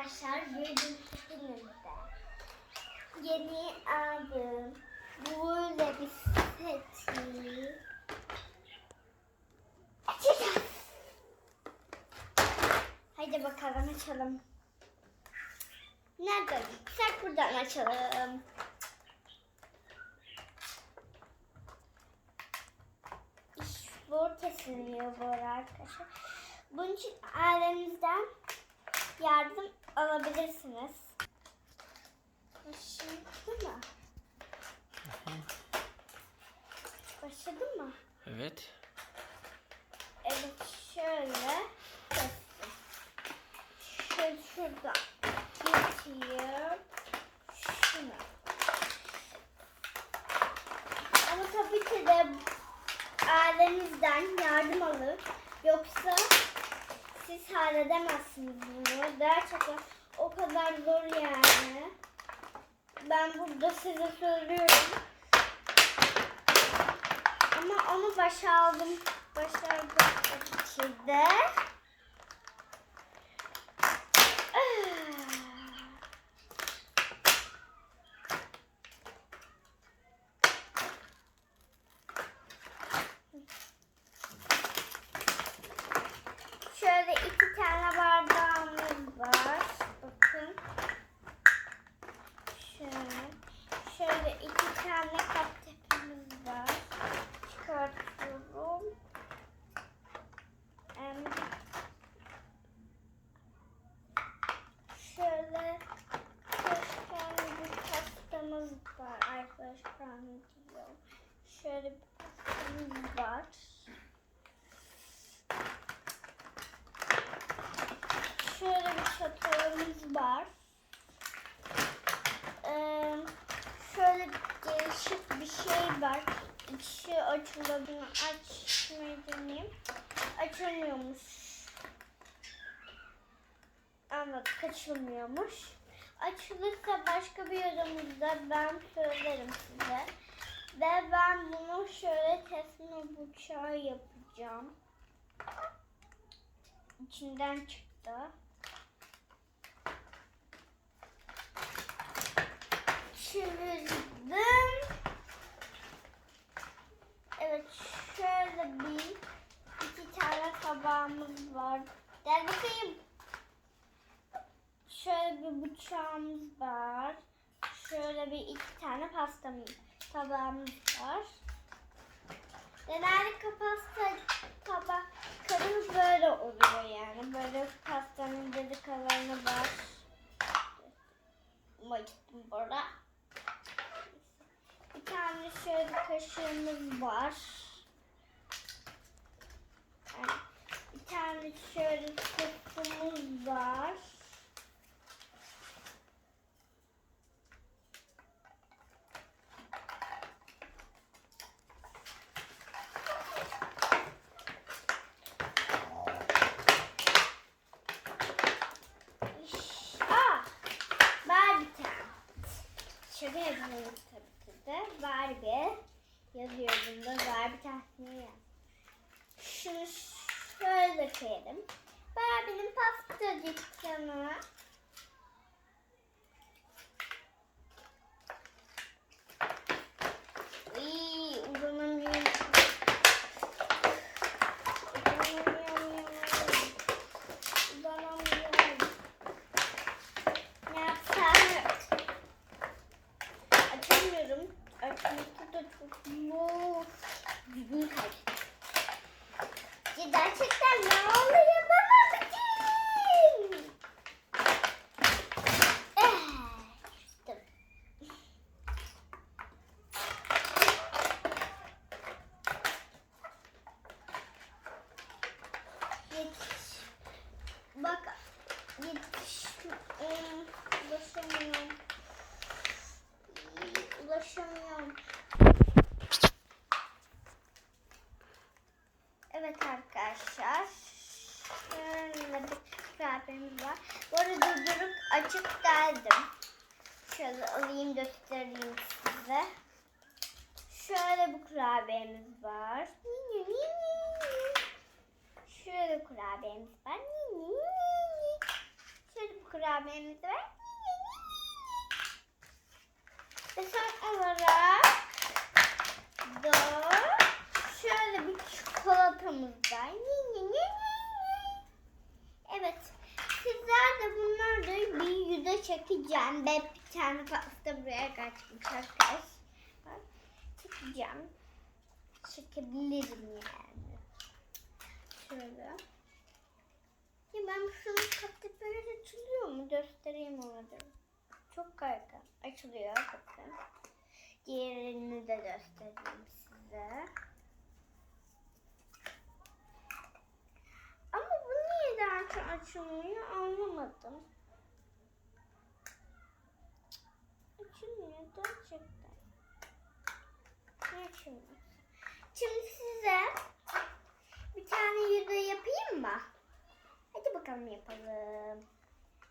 arkadaşlar gördüğünüz günümüzde yeni aldım böyle bir seti açacağız. Haydi bakalım açalım. Nereden? Sen buradan açalım. Zor kesiliyor bu arkadaşlar. Bunun için ailenizden yardım alabilirsiniz. Başladı mı? Başladı mı? Evet. Evet şöyle. Şöyle şuradan geçeyim. Şunu. Ama tabii ki de ailenizden yardım alın. Yoksa siz halledemezsiniz bunu. Gerçekten o kadar zor yani. Ben burada size söylüyorum. Ama onu başardım. Başardım tabii ki de. Ah. Şöyle iki tane bardağımız var. Bakın. Şöyle. Şöyle iki tane kaptepimiz var. Çıkartıyorum. Em, Şöyle beş tane bir pastamız var arkadaşlar. diyor. Şöyle bir pastamız var. Çatalımız var. Ee, şöyle değişik bir şey var. İçi açılabilir. Açmayı deneyeyim. Açılmıyormuş. Anladık. Açılmıyormuş. Açılırsa başka bir yorumda ben söylerim size. Ve ben bunu şöyle kesme bıçağı yapacağım. İçinden çıktı. Çevirdim. Evet şöyle bir iki tane tabağımız var. Gel bakayım. Şöyle bir bıçağımız var. Şöyle bir iki tane pastamız tabağımız var. Genellikle pasta tabaklarımız böyle oluyor yani. Böyle pastanın dedikalarını var. Macittim burada. Bir tane kaşığımız var. Bir tane şöyle sosumuz var. Şöyle koyalım. Barbie'nin pasta dükkanı. İyi, uzanamıyorum. Uzanamıyorum. Uzanamıyorum. Ne yapsam? Açamıyorum. Açması da çok zor. Düzgün kaydı. Ya gerçekten ne oluyor bana bakayım. Eh, işte. Yetiş. Bak yetiş. Em, Ulaşamıyorum. Ulaşamıyorum. Evet arkadaşlar. Şöyle bir kurabiyemiz var. Bu arada durdurup açıp geldim. Şöyle alayım göstereyim size. Şöyle bir kurabiyemiz var. Şöyle kurabiyemiz var. Şöyle kurabiye kurabiyemiz var. Ve son olarak da şöyle bir çikolatamız var. Evet. Sizler de bunları bir yüze çekeceğim. Ben bir tane pasta buraya kaçmış arkadaşlar. Çekeceğim. Çekebilirim yani. Şöyle. Ya ben şunu katıp böyle açılıyor mu? Göstereyim da. Çok kaygan. Açılıyor bakın. Diğerini de göstereyim size. Ama bu daha açılmıyor anlamadım. Açılmıyor gerçekten. Niye açılmıyor? Şimdi size bir tane yüzü yapayım mı? Hadi bakalım yapalım.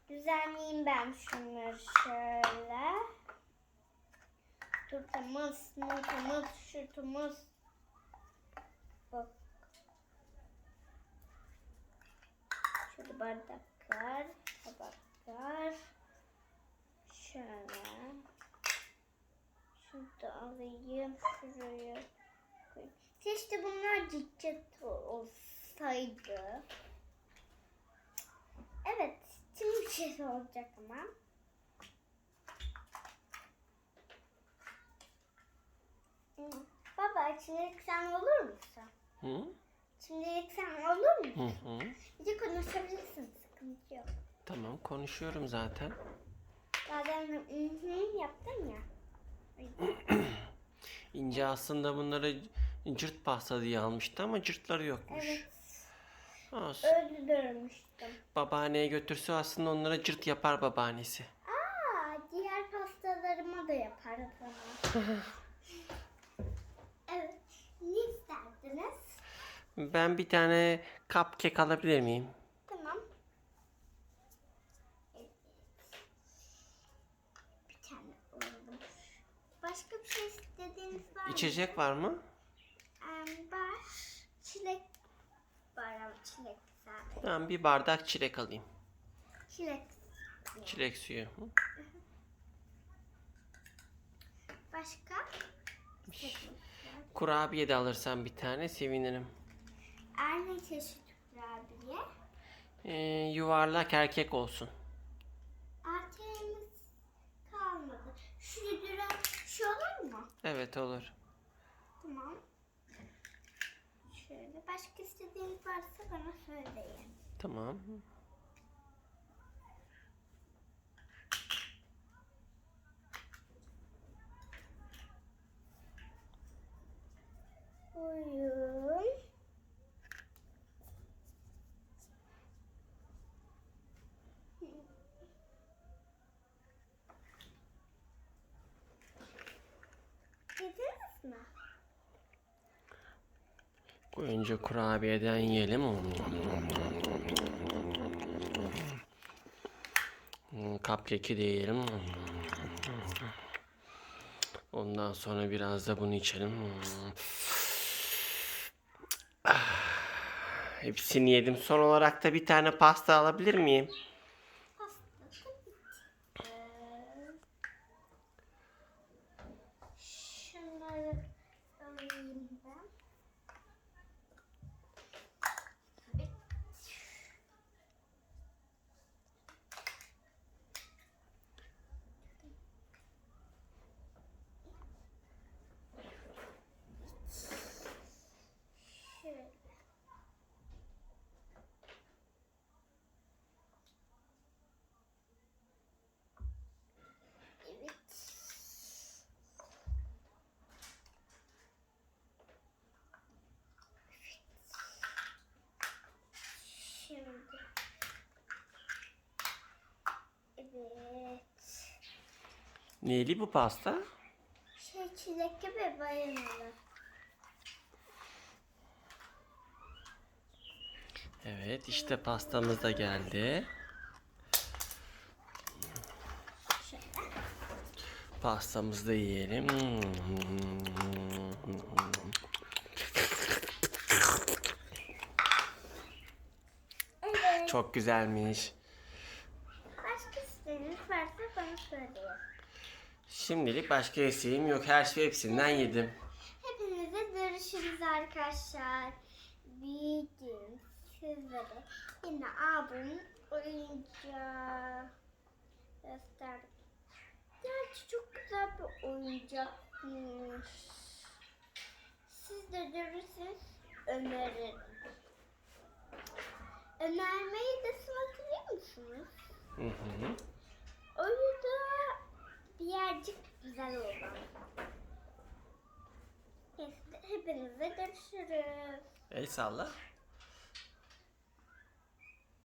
Düzenleyeyim ben şunları şöyle. Turtamız, motamız, şutumuz. Bak. Şöyle bardaklar, tabaklar. Şöyle. Şunu da alayım şuraya. koyayım. Keşke bunlar cicet olsaydı. Evet. Şimdi bir şey olacak ama. Hı. Baba şimdilik sen olur musun? Hı? Şimdilik sen olur Hı musun? hı. Bir de konuşabilirsin. Sıkıntı yok. Tamam konuşuyorum zaten. Zaten hı hı yaptın ya. İnce aslında bunları cırt pasta diye almıştı ama cırtları yokmuş. Evet. Olsun. Öyle görmüştüm. Babaanneye götürse aslında onlara cırt yapar babaannesi. Aa, diğer pastalarıma da yapar sana. evet. Ne isterdiniz? Ben bir tane cupcake alabilir miyim? Tamam. Evet. Bir tane alalım. Başka bir şey istediğiniz var mı? İçecek var mı? Em, var. Çilek var ama çilek sadece. Tamam bir bardak çilek alayım. Çilek. Çilek suyu. Hı? Başka? Kurabiye de alırsan bir tane sevinirim. Aynı çeşit kurabiye. Ee, yuvarlak erkek olsun. Artığımız kalmadı. Şu lira şu olur mu? Evet olur. Tamam. Şöyle başka istediğiniz varsa bana söyleyin. Tamam. Buyurun. Önce kurabiyeden yiyelim. Cupcake'i de yiyelim. Ondan sonra biraz da bunu içelim. Ah, Hepsini yedim. Son olarak da bir tane pasta alabilir miyim? Pasta tabii. Ee, şunları alayım ben. Evet. Şöyle. Evet. Şimdi. Evet. Neyli bu pasta? Şey çilekli ve bayanalı. Evet işte pastamız da geldi. Pastamızı da yiyelim. Çok güzelmiş. Başka varsa bana söyleyin. Şimdilik başka isteğim yok. Her şey hepsinden yedim. Hepinize görüşürüz arkadaşlar. Bir gün sizlere yine abim oyuncağı gösterdim. Gerçi çok güzel bir oyuncakmış. Siz de görürseniz öneririm. Önermeyi de hatırlıyor musunuz? Hı hı. Oyunda birazcık güzel olan. Hepinize görüşürüz. El salla.